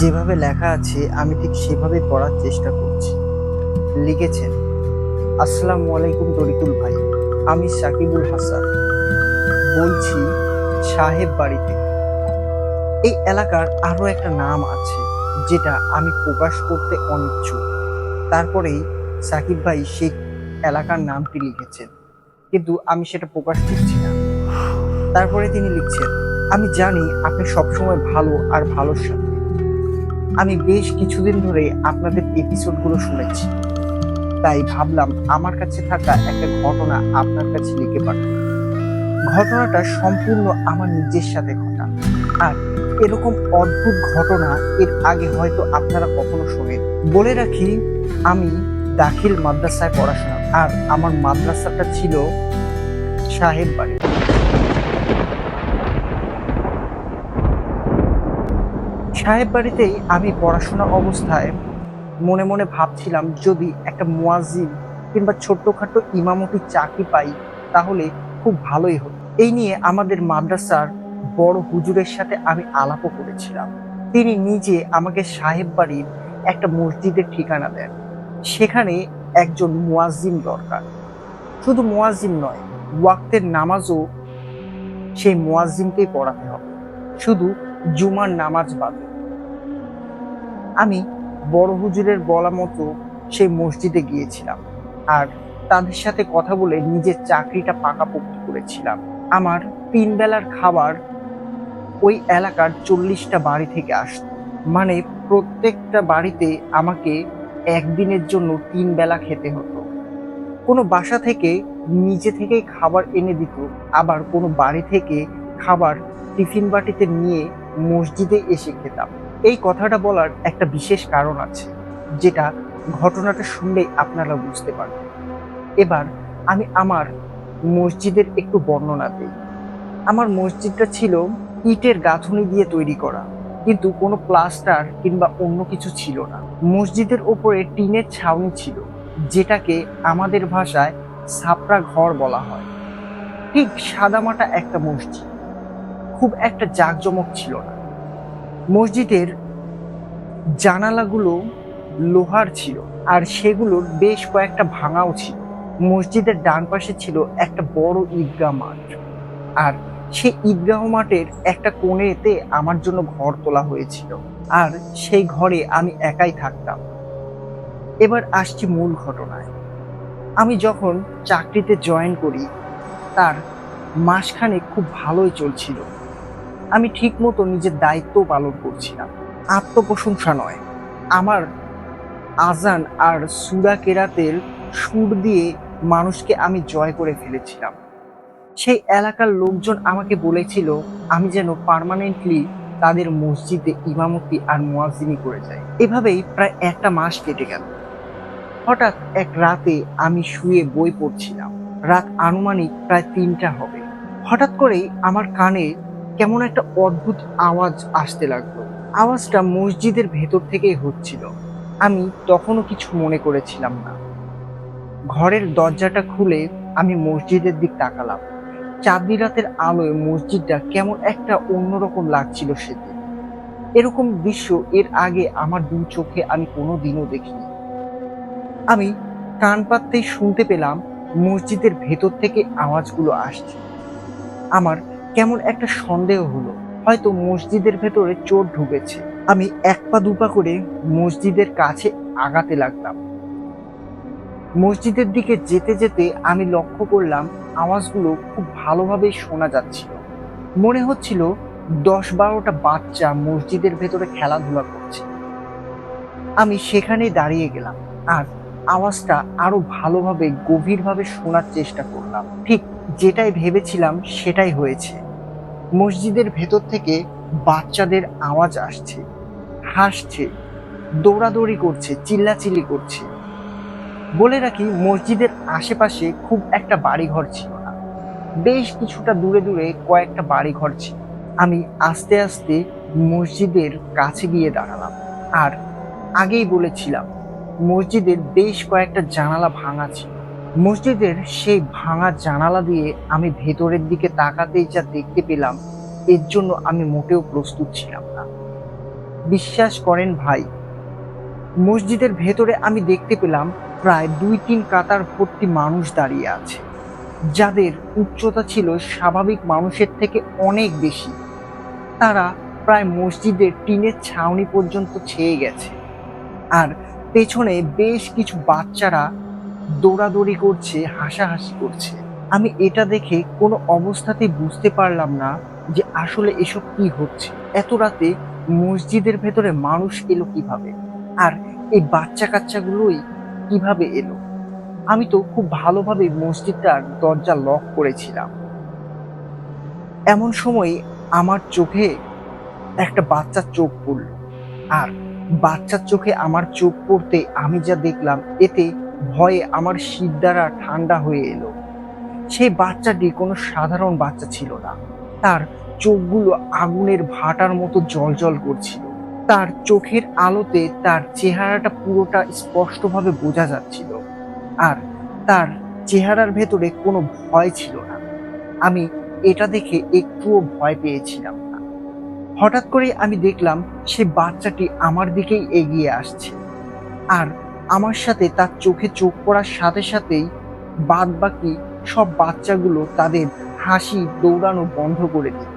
যেভাবে লেখা আছে, আমি ঠিক সেভাবে পড়ার চেষ্টা করছি। লিখেছেন, আসসালামু আলাইকুম তরিকুল ভাই, আমি সাকিবুল হাসান। বলছি সাহেব বাড়িতে। এই এলাকার আরও একটা নাম আছে, যেটা আমি প্রকাশ করতে অনিচ্ছুক। তারপরেই সাকিব ভাই সেই এলাকার নামটি লিখেছেন। কিন্তু আমি সেটা প্রকাশ করছি না। তারপরে তিনি লিখছেন, আমি জানি আপনি সবসময় ভালো আর ভালোর সাথে আমি বেশ কিছুদিন ধরে আপনাদের এপিসোডগুলো শুনেছি। তাই ভাবলাম আমার কাছে থাকা একটা ঘটনা আপনার কাছে লিখে পাঠাই। ঘটনাটা সম্পূর্ণ আমার নিজের সাথে ঘটা। আর এরকম অদ্ভুত ঘটনা এর আগে হয়তো আপনারা কখনো শোনেন। বলে রাখি, আমি দাখিল মাদ্রাসায় পড়াশোনা, আর আমার মাদ্রাসাটা ছিল সাহেব বাড়ি সাহেব বাড়িতেই আমি পড়াশোনা অবস্থায় মনে মনে ভাবছিলাম, যদি একটা মুয়াজিন কিংবা ছোট্টখাটো ইমামতি চাকরি পাই, তাহলে খুব ভালোই হতো। এই নিয়ে আমাদের মাদ্রাসার বড় হুজুরের সাথে আমি আলাপও করেছিলাম। তিনি নিজে আমাকে সাহেব বাড়ির একটা মসজিদের ঠিকানা দেন। সেখানে একজন মুয়াজিন দরকার। শুধু মুয়াজিন নয়, ওয়াক্তের নামাজও সেই মুয়াজিনকেই পড়াতে হবে। শুধু জুমার নামাজ বাদে। আমি বড় হুজুরের বলা মতো সেই মসজিদে গিয়েছিলাম আর তাদের সাথে কথা বলে নিজের চাকরিটা পাকাপোক্ত করেছিলাম। আমার তিন বেলার খাবার ওই এলাকার চল্লিশটা বাড়ি থেকে আসতো। মানে প্রত্যেকটা বাড়িতে আমাকে একদিনের জন্য তিন বেলা খেতে হতো। কোনো বাসা থেকে নিজে থেকেই খাবার এনে দিত, আবার কোনো বাড়ি থেকে খাবার টিফিন বাটিতে নিয়ে মসজিদে এসে খেতাম। এই কথাটা বলার একটা বিশেষ কারণ আছে, যেটা ঘটনাটা শুনলেই আপনারা বুঝতে পারবেন। এবার আমি আমার মসজিদের একটু বর্ণনা দিই। আমার মসজিদটা ছিল ইটের গাঁথুনি দিয়ে তৈরি করা, কিন্তু কোনো প্লাস্টার কিংবা অন্য কিছু ছিল না। মসজিদের ওপরে টিনের ছাউনি ছিল, যেটাকে আমাদের ভাষায় ছাপড়া ঘর বলা হয়। ঠিক সাদামাটা একটা মসজিদ, খুব একটা জাঁকজমক ছিল না। মসজিদের জানালাগুলো লোহার ছিল আর সেগুলোর বেশ কয়েকটা ভাঙাও ছিল। মসজিদের ডান পাশে ছিল একটা বড় ঈদগাহ মাঠ আর সেই ঈদগাহ মাঠের একটা কোণেতে আমার জন্য ঘর তোলা হয়েছিল আর সেই ঘরে আমি একাই থাকতাম। এবার আসছি মূল ঘটনায়। আমি যখন চাকরিতে জয়েন করি, তার মাসখানে খুব ভালোই চলছিল। আমি ঠিক মতো নিজের দায়িত্ব পালন করছিলাম। আত্মপ্রশংসা নয়। আমার আজান আর সুরা কেরাতের সুর দিয়ে মানুষকে আমি জয় করে ফেলেছিলাম। সেই এলাকার লোকজন আমাকে বলেছিল, আমি যেন পার্মানেন্টলি তাদের মসজিদে ইমামতি আর মুয়াজ্জিনি করে যাই। এভাবেই প্রায় একটা মাস কেটে গেল। হঠাৎ এক রাতে আমি শুয়ে বই পড়ছিলাম। রাত আনুমানিক প্রায় তিনটা হবে। হঠাৎ করেই আমার কানে কেমন একটা অদ্ভুত আওয়াজ আসতে লাগল। আওয়াজটা মসজিদের ভেতর থেকেই হচ্ছিল। আমি তখনও কিছু মনে করেছিলাম না। ঘরের দরজাটা খুলে আমি মসজিদের দিক তাকালাম। চাঁদনি রাতের আলোয় মসজিদটা কেমন একটা অন্যরকম লাগছিল সেদিন। এরকম দৃশ্য এর আগে আমার দু চোখে আমি কোনো দিনও দেখিনি। আমি কান পাততেই শুনতে পেলাম মসজিদের ভেতর থেকে আওয়াজগুলো আসছে। আমার কেমন একটা সন্দেহ হলো। হয়তো মসজিদের ভেতরে চোর ঢুকেছে। আমি এক পা দুপা করে মসজিদের কাছে আগাতে লাগলাম। মসজিদের দিকে যেতে যেতে আমি লক্ষ্য করলাম আওয়াজগুলো খুব ভালোভাবেই শোনা যাচ্ছিল। মনে হচ্ছিল দশ বারোটা বাচ্চা মসজিদের ভেতরে খেলাধুলা করছে। আমি সেখানেই দাঁড়িয়ে গেলাম আর আওয়াজটা আরও ভালোভাবে, গভীরভাবে শোনার চেষ্টা করলাম। ঠিক যেটাই ভেবেছিলাম সেটাই হয়েছে। মসজিদের ভেতর থেকে বাচ্চাদের আওয়াজ আসছে, হাসছে, দৌড়াদৌড়ি করছে, চিল্লাচিল্লি করছে। বলে রাখি, মসজিদের আশেপাশে খুব একটা বাড়িঘর ছিল না। বেশ কিছুটা দূরে দূরে কয়েকটা বাড়িঘর ছিল। আমি আস্তে আস্তে মসজিদের কাছে গিয়ে দাঁড়ালাম আর আগেই বলেছিলাম, মসজিদের বেশ কয়েকটা জানালা ভাঙা ছিল। মসজিদের সেই ভাঙা জানালা দিয়ে আমি ভেতরের দিকে তাকাতেই যা দেখতে পেলাম, এর জন্য আমি মোটেও প্রস্তুত ছিলাম না। বিশ্বাস করেন ভাই, মসজিদের ভেতরে আমি দেখতে পেলাম প্রায় দুই তিন কাতার ভর্তি মানুষ দাঁড়িয়ে আছে। যাদের উচ্চতা ছিল স্বাভাবিক মানুষের থেকে অনেক বেশি। তারা প্রায় মসজিদের টিনের ছাউনি পর্যন্ত ছেয়ে গেছে। আর পেছনে বেশ কিছু বাচ্চারা দৌড়াদৌড়ি করছে, হাসাহাসি করছে। আমি এটা দেখে কোনো অবস্থাতেই বুঝতে পারলাম না যে আসলে এসব কি হচ্ছে। এত রাতে মসজিদের ভেতরে মানুষ এলো কীভাবে? আর এই বাচ্চা কাচ্চাগুলোই কীভাবে এলো? আমি তো খুব ভালোভাবে মসজিদটার দরজা লক করেছিলাম। এমন সময় আমার চোখে একটা বাচ্চার চোখ পড়ল। আর বাচ্চার চোখে আমার চোখ পড়তে আমি যা দেখলাম, এতে ভয়ে আমার শিরদাঁড়া ঠান্ডা হয়ে এলো। সেই বাচ্চাটি কোনো সাধারণ বাচ্চা ছিল না। তার চোখগুলো আগুনের ভাটার মতো জলজল করছিল। তার চোখের আলোতে তার চেহারাটা পুরোটা স্পষ্টভাবে বোঝা যাচ্ছিল। আর তার চেহারার ভেতরে কোনো ভয় ছিল না। আমি এটা দেখে একটুও ভয় পেয়েছিলাম না। হঠাৎ করে আমি দেখলাম সে বাচ্চাটি আমার দিকেই এগিয়ে আসছে। আর আমার সাথে তার চোখে চোখ পড়ার সাথে সাথেই বাদ বাকি সব বাচ্চাগুলো তাদের হাসি দৌড়ানো বন্ধ করে দিল।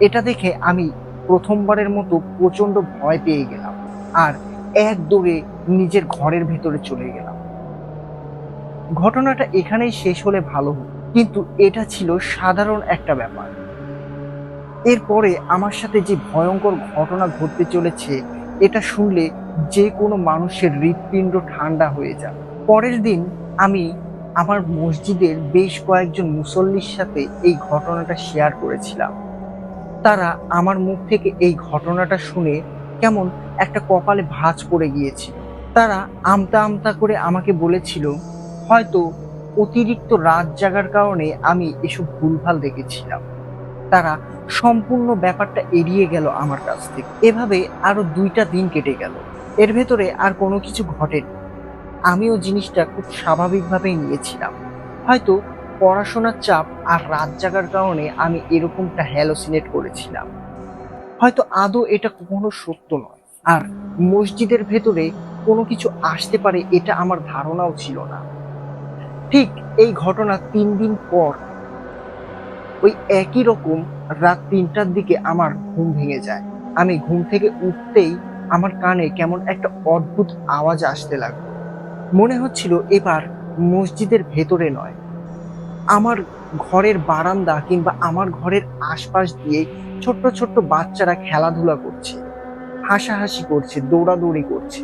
এটা দেখে আমি প্রথমবারের মতো প্রচণ্ড ভয় পেয়ে গেলাম আর এক দৌড়ে নিজের ঘরের ভেতরে চলে গেলাম। ঘটনাটা এখানেই শেষ হলে ভালো হতো, কিন্তু এটা ছিল সাধারণ একটা ব্যাপার। এরপরে আমার সাথে যে ভয়ঙ্কর ঘটনা ঘটতে চলেছে, এটা শুনলে যে কোনো মানুষের হৃৎপিণ্ড ঠান্ডা হয়ে যাবে পরের দিন আমি আমার মসজিদের বেশ কয়েকজন মুসল্লির সাথে এই ঘটনাটা শেয়ার করেছিলাম। তারা আমার মুখ থেকে এই ঘটনাটা শুনে কেমন একটা কপালে ভাঁজ পড়ে গিয়েছিল। তারা আমতা আমতা করে আমাকে বলেছিল, হয়তো অতিরিক্ত রাত জাগার কারণে আমি এসব ভুলভাল দেখেছিলাম। তারা সম্পূর্ণ ব্যাপারটা এড়িয়ে গেল আমার কাছ থেকে। এভাবে আরও দুইটা দিন কেটে গেল। এর ভেতরে আর কোনো কিছু ঘটেনি। আমিও জিনিসটা খুব স্বাভাবিকভাবেই নিয়েছিলাম। হয়তো পড়াশোনার চাপ আর রাত জাগার কারণে আমি এরকমটা হ্যালোসিনেট করেছিলাম। হয়তো আদৌ এটা কখনো সত্য নয়। আর মসজিদের ভেতরে কোনো কিছু আসতে পারে এটা আমার ধারণাও ছিল না। ঠিক এই ঘটনা তিন দিন পর ওই একই রকম রাত তিনটার দিকে আমার ঘুম ভেঙে যায়। আমি ঘুম থেকে উঠতেই আমার কানে কেমন একটা অদ্ভুত আওয়াজ আসতে লাগল। মনে হচ্ছিল এবার মসজিদের ভেতরে নয়। আমার ঘরের বারান্দা কিংবা আমার ঘরের আশপাশ দিয়ে ছোট্ট ছোট্ট বাচ্চারা খেলাধুলা করছে, হাসাহাসি করছে, দৌড়াদৌড়ি করছে।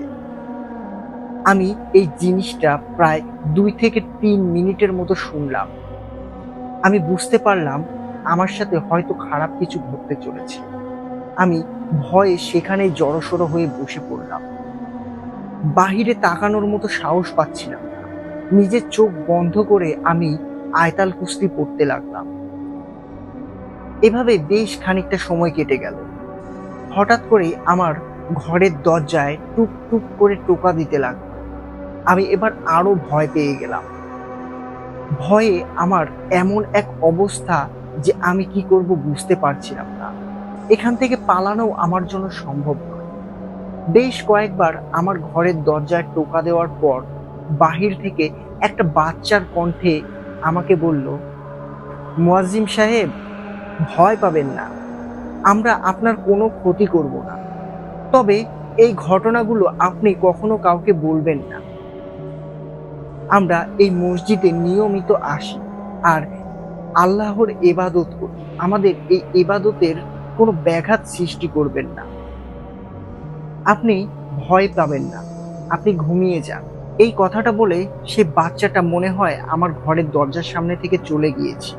আমি এই জিনিসটা প্রায় দুই থেকে তিন মিনিটের মতো শুনলাম। আমি বুঝতে পারলাম আমার সাথে হয়তো খারাপ কিছু ঘটতে চলেছে। আমি ভয়ে সেখানে জড়সড় হয়ে বসে পড়লাম। বাহিরে তাকানোর মতো সাহস পাচ্ছিলাম নিজের চোখ বন্ধ করে আমি আয়তাল কুস্তি পড়তে লাগলাম। এভাবে বেশ খানিকটা সময় কেটে গেল। হঠাৎ করে আমার ঘরের দরজায় টুক টুক করে টোকা দিতে লাগল। আমি এবার আরও ভয় পেয়ে গেলাম। ভয়ে আমার এমন এক অবস্থা যে আমি কি করব বুঝতে পারছিলাম না। এখান থেকে পালানো আমার জন্য সম্ভব নয়। বেশ কয়েকবার আমার ঘরের দরজায় টোকা দেওয়ার পর বাহির থেকে একটা বাচ্চার কণ্ঠে আমাকে বলল, মুয়াজ্জিম সাহেব, ভয় পাবেন না। আমরা আপনার কোনো ক্ষতি করব না। তবে এই ঘটনাগুলো আপনি কখনো কাউকে বলবেন না। আমরা এই মসজিদে নিয়মিত আসি আর আল্লাহর এবাদত করি। আমাদের এই এবাদতের কোনো ব্যাঘাত সৃষ্টি করবেন না। আপনি ভয় পাবেন না। আপনি ঘুমিয়ে যান। এই কথাটা বলে সে বাচ্চাটা মনে হয় আমার ঘরের দরজার সামনে থেকে চলে গিয়েছে।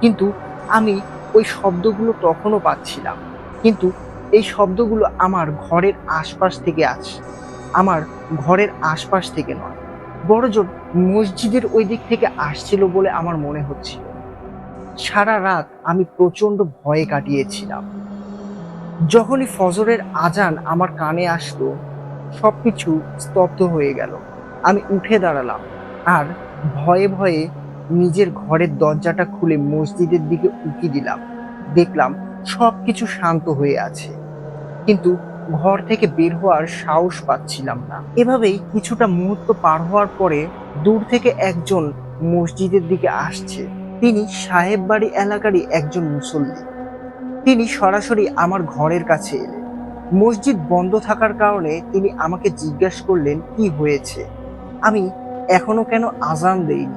কিন্তু আমি ওই শব্দগুলো তখনও পাচ্ছিলাম। কিন্তু এই শব্দগুলো আমার ঘরের আশপাশ থেকে আসছে আমার ঘরের আশপাশ থেকে নয়। বড়জোর মসজিদের ওই দিক থেকে আসছিল বলে আমার মনে হচ্ছিল। সারা রাত আমি প্রচণ্ড ভয়ে কাটিয়েছিলাম। যখনই ফজরের আজান আমার কানে আসলো, সবকিছু স্তব্ধ হয়ে গেল। আমি উঠে দাঁড়ালাম আর ভয়ে ভয়ে নিজের ঘরের দরজাটা খুলে মসজিদের দিকে উকি দিলাম। দেখলাম সব কিছু শান্ত হয়ে আছে। কিন্তু ঘর থেকে বের হওয়ার সাহস পাচ্ছিলাম না। এভাবেই কিছুটা মুহূর্ত পার হওয়ার পরে দূর থেকে একজন মসজিদের দিকে আসছে। তিনি সাহেব বাড়ি এলাকারই একজন মুসল্লি। তিনি সরাসরি আমার ঘরের কাছে এলেন। মসজিদ বন্ধ থাকার কারণে তিনি আমাকে জিজ্ঞাসা করলেন, কি হয়েছে? আমি এখনও কেন আজান দেইনি?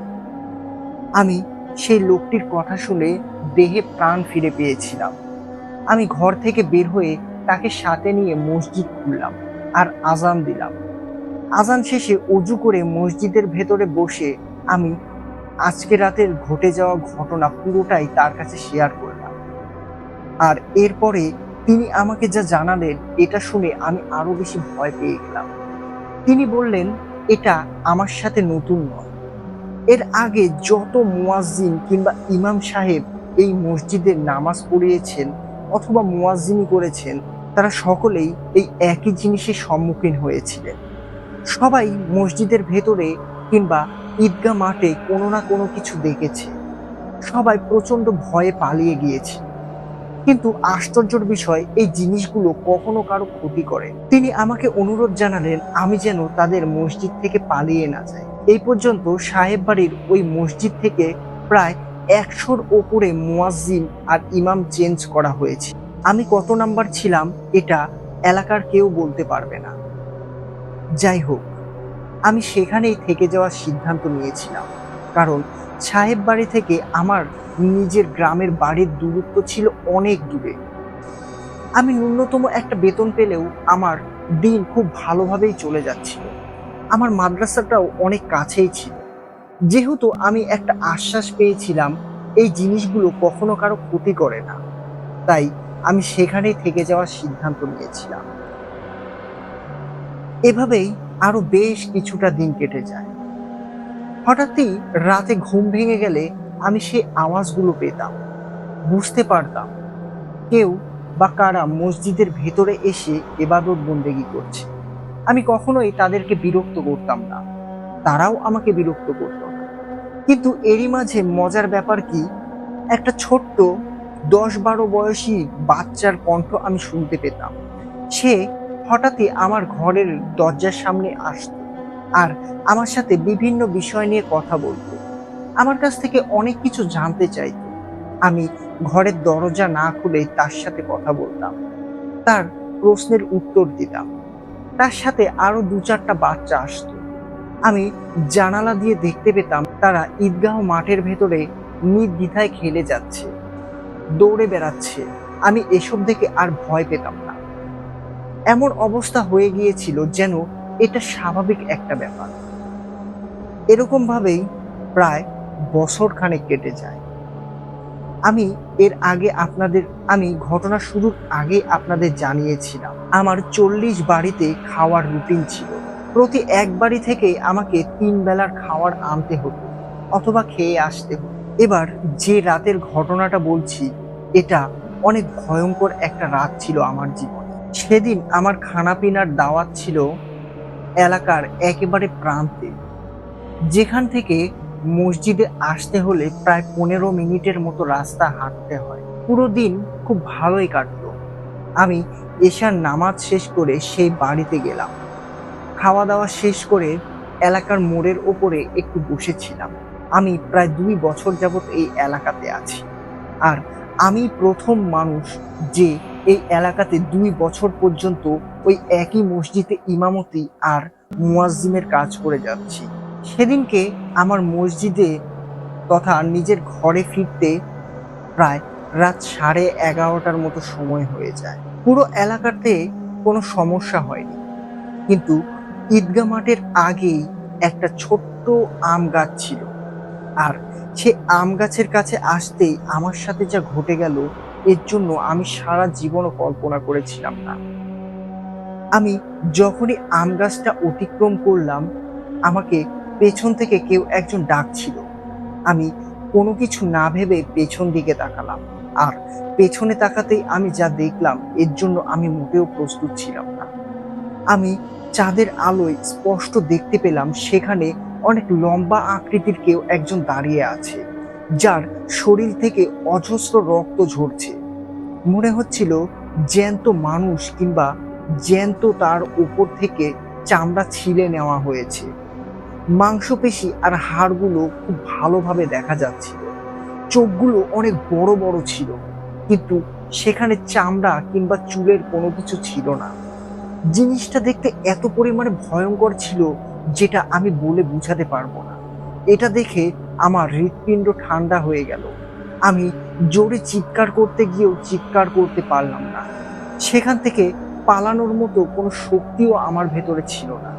আমি সেই লোকটির কথা শুনে দেহে প্রাণ ফিরে পেয়েছিলাম। আমি ঘর থেকে বের হয়ে তাকে সাথে নিয়ে মসজিদ খুললাম আর আজান দিলাম। আজান শেষে উজু করে মসজিদের ভেতরে বসে আমি আজকে রাতের ঘটে যাওয়া ঘটনা পুরোটাই তার কাছে শেয়ার করলাম। আর এরপরে তিনি আমাকে যা জানালেন, এটা শুনে আমি আরও বেশি ভয় পেয়ে গেলাম। তিনি বললেন, এটা আমার সাথে নতুন নয়। এর আগে যত মুয়াজ্জিন কিংবা ইমাম সাহেব এই মসজিদে নামাজ পড়িয়েছেন অথবা মুয়াজ্জিনি করেছেন, তারা সকলেই এই একই জিনিসের সম্মুখীন হয়েছিলেন। সবাই মসজিদের ভেতরে কিংবা ঈদগাহ মাঠে কোনো না কোনো কিছু দেখেছে। সবাই প্রচণ্ড ভয়ে পালিয়ে গিয়েছে। কিন্তু আশ্চর্যের বিষয়, এই জিনিসগুলো কখনো কারও ক্ষতি করে। তিনি আমাকে অনুরোধ জানালেন, আমি যেন তাদের মসজিদ থেকে পালিয়ে না যাই। এই পর্যন্ত সাহেব বাড়ির ওই মসজিদ থেকে প্রায় একশোর ওপরে মুয়াজ্জিন আর ইমাম চেঞ্জ করা হয়েছে। আমি কত নাম্বার ছিলাম, এটা এলাকার কেউ বলতে পারবে না। যাই হোক আমি সেখানেই থেকে যাওয়ার সিদ্ধান্ত নিয়েছিলাম। কারণ সাহেব বাড়ি থেকে আমার নিজের গ্রামের বাড়ির দূরত্ব ছিল অনেক দূরে। আমি ন্যূনতম একটা বেতন পেলেও আমার দিন খুব ভালোভাবেই চলে যাচ্ছিল। আমার মাদ্রাসাটাও অনেক কাছেই ছিল। যেহেতু আমি একটা আশ্বাস পেয়েছিলাম, এই জিনিসগুলো কখনো কারও ক্ষতি করে না। তাই আমি সেখানেই থেকে যাওয়ার সিদ্ধান্ত নিয়েছিলাম। এভাবেই আরও বেশ কিছুটা দিন কেটে যায়। হঠাৎই রাতে ঘুম ভেঙে গেলে আমি সেই আওয়াজগুলো পেতাম, বুঝতে পারতাম কেউ বা কারা মসজিদের ভেতরে এসে এবাদত বন্দেগি করছে। আমি কখনোই তাদেরকে বিরক্ত করতাম না, তারাও আমাকে বিরক্ত করত। না কিন্তু এরই মাঝে মজার ব্যাপার কি, একটা ছোট্ট দশ বারো বয়সী বাচ্চার কণ্ঠ আমি শুনতে পেতাম। সে হঠাৎই আমার ঘরের দরজার সামনে আসতো আর আমার সাথে বিভিন্ন বিষয় নিয়ে কথা বলতো। আমার কাছ থেকে অনেক কিছু জানতে চাইতো। আমি ঘরের দরজা না খুলে তার সাথে কথা বলতাম। তার প্রশ্নের উত্তর দিতাম। তার সাথে আরও দু চারটা বাচ্চা আসতো। আমি জানালা দিয়ে দেখতে পেতাম তারা ঈদগাহ মাঠের ভেতরে নির্দ্বিধায় খেলে যাচ্ছে, দৌড়ে বেড়াচ্ছে। আমি এসব দেখে আর ভয় পেতাম না। এমন অবস্থা হয়ে গিয়েছিল যেন এটা স্বাভাবিক একটা ব্যাপার। এরকম ভাবেই প্রায় বছর খানেক কেটে যায়। আমি এর আগে আপনাদের, আমি ঘটনা শুরুর আগে আপনাদের জানিয়েছিলাম, আমার চল্লিশ বাড়িতে খাওয়ার রুটিন ছিল। প্রতি এক বাড়ি থেকে আমাকে তিন বেলার খাওয়ার আনতে হতো অথবা খেয়ে আসতে হতো। এবার যে রাতের ঘটনাটা বলছি, এটা অনেক ভয়ঙ্কর একটা রাত ছিল আমার জীবনে। সেদিন আমার খানাপিনার দাওয়াত ছিল এলাকার একেবারে প্রান্তে, যেখান থেকে মসজিদে আসতে হলে প্রায় পনেরো মিনিটের মতো রাস্তা হাঁটতে হয়। পুরো দিন খুব ভালোই কাটলো। আমি এশার নামাজ শেষ করে সেই বাড়িতে গেলাম। খাওয়া দাওয়া শেষ করে এলাকার মোড়ের ওপরে একটু বসেছিলাম। আমি প্রায় দুই বছর যাবত এই এলাকাতে আছি। আর আমি প্রথম মানুষ যে এই এলাকাতে দুই বছর পর্যন্ত ওই একই মসজিদে ইমামতি আর মুয়াজ্জিমের কাজ করে যাচ্ছি। সেদিনকে আমার মসজিদে তথা নিজের ঘরে ফিরতে প্রায় রাত সাড়ে এগারোটার মতো সময় হয়ে যায়। পুরো এলাকাতে কোনো সমস্যা হয়নি। কিন্তু ঈদগা মাঠের আগেই একটা ছোট্ট আম গাছ ছিল। আর সে আম গাছের কাছে আসতেই আমার সাথে যা ঘটে গেল এর জন্য আমি সারা জীবনও কল্পনা করেছিলাম না। আমি যখনই আম গাছটা অতিক্রম করলাম, আমাকে পেছন থেকে কেউ একজন ডাকছিল। আমি কোনো কিছু না ভেবে পেছন দিকে তাকালাম। আর পেছনে তাকাতেই আমি যা দেখলাম, এর জন্য আমি মোটেও প্রস্তুত ছিলাম না। আমি চাঁদের আলোয় স্পষ্ট দেখতে পেলাম, সেখানে অনেক লম্বা আকৃতির কেউ একজন দাঁড়িয়ে আছে। যার শরীর থেকে অজস্র রক্ত ঝরছে। মনে হচ্ছিল জ্যান্ত মানুষ কিংবা জ্যান্ত তার উপর থেকে চামড়া ছিলে নেওয়া হয়েছে। মাংসপেশি আর হাড়গুলো খুব ভালোভাবে দেখা যাচ্ছিল। চোখগুলো অনেক বড় বড় ছিল, কিন্তু সেখানে চামড়া কিংবা চুলের কোনো কিছু ছিল না। জিনিসটা দেখতে এত পরিমাণে ভয়ঙ্কর ছিল যেটা আমি বলে বুঝাতে পারব না। এটা দেখে আমার হৃৎপিণ্ড ঠান্ডা হয়ে গেল। আমি জোরে চিৎকার করতে গিয়েও চিৎকার করতে পারলাম না। সেখান থেকে পালানোর মতো কোনো শক্তিও আমার ভেতরে ছিল না।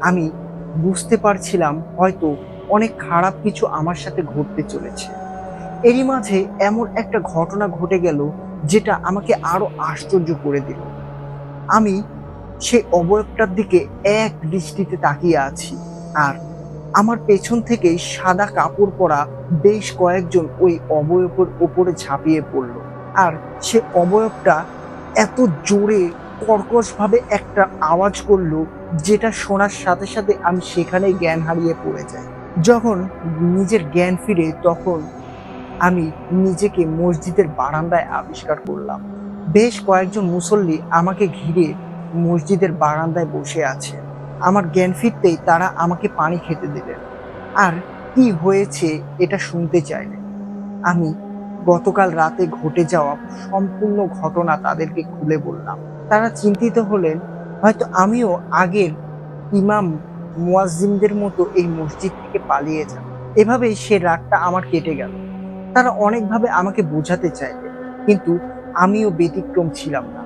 আমি বুঝতে পারছিলাম হয়তো অনেক খারাপ কিছু আমার সাথে ঘটতে চলেছে। এরই মাঝে এমন একটা ঘটনা ঘটে গেল যেটা আমাকে আরও আশ্চর্য করে দিল। আমি সেই অবয়বটার দিকে এক দৃষ্টিতে তাকিয়ে আছি আর আমার পেছন থেকে সাদা কাপড় পরা বেশ কয়েকজন ওই অবয়বের ওপরে ঝাঁপিয়ে পড়ল। আর সে অবয়বটা এত জোরে, কর্কশভাবে একটা আওয়াজ করল, যেটা শোনার সাথে সাথে আমি সেখানে জ্ঞান হারিয়ে পড়ে যাই। যখন নিজের জ্ঞান ফিরে, তখন আমি নিজেকে মসজিদের বারান্দায় আবিষ্কার করলাম। বেশ কয়েকজন মুসল্লি আমাকে ঘিরে মসজিদের বারান্দায় বসে আছে। আমার জ্ঞান ফিরতেই তারা আমাকে পানি খেতে দিলেন আর কি হয়েছে এটা শুনতে চাইলেন আমি গতকাল রাতে ঘটে যাওয়া সম্পূর্ণ ঘটনা তাদেরকে খুলে বললাম। তারা চিন্তিত হলেন, হয়তো আমিও আগের ইমাম মুয়াজ্জিমদের মতো এই মসজিদ থেকে পালিয়ে যাব এভাবেই সে রাগটা আমার কেটে গেল। তারা অনেকভাবে আমাকে বোঝাতে চাইলেন, কিন্তু আমিও ব্যতিক্রম ছিলাম না।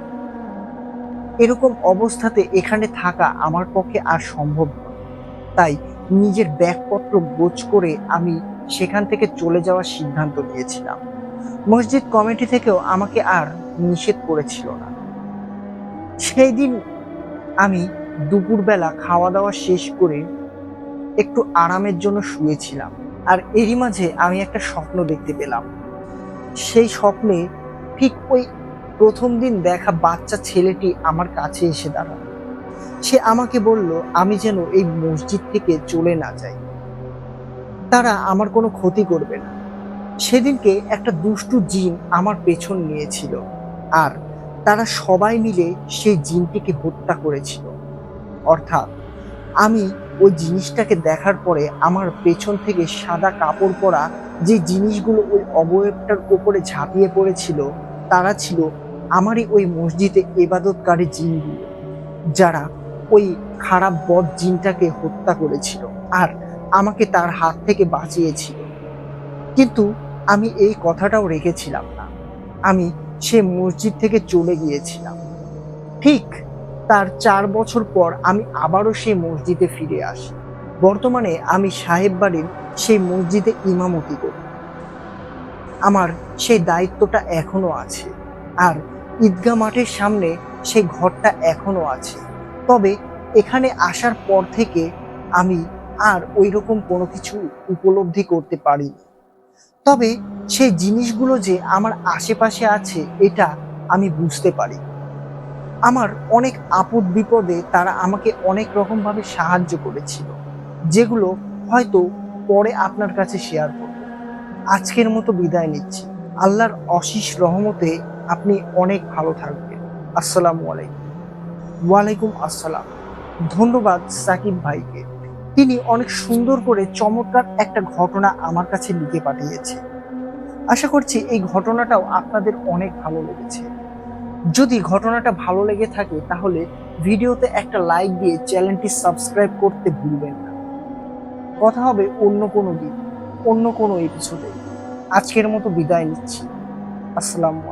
এরকম অবস্থাতে এখানে থাকা আমার পক্ষে আর সম্ভব নয়। তাই নিজের ব্যাগপত্র গোছ করে আমি সেখান থেকে চলে যাওয়ার সিদ্ধান্ত নিয়েছিলাম। মসজিদ কমিটি থেকেও আমাকে আর নিষেধ করেছিল না। সেই দিন আমি দুপুরবেলা খাওয়া দাওয়া শেষ করে একটু আরামের জন্য শুয়েছিলাম আর এরই মাঝে আমি একটা স্বপ্ন দেখতে পেলাম। সেই স্বপ্নে ঠিক ওই প্রথম দিন দেখা বাচ্চা ছেলেটি আমার কাছে এসে দাঁড়াল। সে আমাকে বলল, আমি যেন এই মসজিদ থেকে চলে না যাই। তারা আমার কোনো ক্ষতি করবে না। সেদিনকে একটা দুষ্টু জিন আমার পেছন নিয়েছিল আর তারা সবাই মিলে সেই জিনটিকে হত্যা করেছিল। অর্থাৎ আমি ওই জিনিসটাকে দেখার পরে আমার পেছন থেকে সাদা কাপড় পরা যে জিনিসগুলো ওই অবয়বটার উপরে ঝাঁপিয়ে পড়েছিল, তারা ছিল আমারই ওই মসজিদে এবাদতকারী জিনগুলো, যারা ওই খারাপ বদ জিনটাকে হত্যা করেছিল আর আমাকে তার হাত থেকে বাঁচিয়েছিল। কিন্তু আমি এই কথাটাও রেখেছিলাম না। আমি সে মসজিদ থেকে চলে গিয়েছিলাম। ঠিক তার চার বছর পর আমি আবারও সেই মসজিদে ফিরে আসি। বর্তমানে আমি সাহেব বাড়ির সেই মসজিদে ইমামতি করি। আমার সেই দায়িত্বটা এখনও আছে। আর ঈদগা মাঠের সামনে সেই ঘরটা এখনও আছে। তবে এখানে আসার পর থেকে আমি আর ওই রকম কোনো কিছু উপলব্ধি করতে পারিনি। তবে সেই জিনিসগুলো যে আমার আশেপাশে আছে, এটা আমি বুঝতে পারি। আমার অনেক আপদ বিপদে তারা আমাকে অনেক রকমভাবে সাহায্য করেছিল, যেগুলো হয়তো পরে আপনার কাছে শেয়ার করব। আজকের মতো বিদায় নিচ্ছি। আল্লাহর অশিস রহমতে আপনি অনেক ভালো থাকবেন। আসসালামু আলাইকুম। ওয়ালাইকুম আসসালাম। ধন্যবাদ সাকিব ভাইকে। তিনি অনেক সুন্দর করে চমৎকার একটা ঘটনা আমার কাছে লিখে পাঠিয়েছে। আশা করছি এই ঘটনাটাও আপনাদের অনেক ভালো লেগেছে। যদি ঘটনাটা ভালো লেগে থাকে তাহলে ভিডিওতে একটা লাইক দিয়ে চ্যানেলটি সাবস্ক্রাইব করতে ভুলবেন না। কথা হবে অন্য কোনো দিন, অন্য কোনো এপিসোডে আজকের মতো বিদায় নিচ্ছি। আসসালামু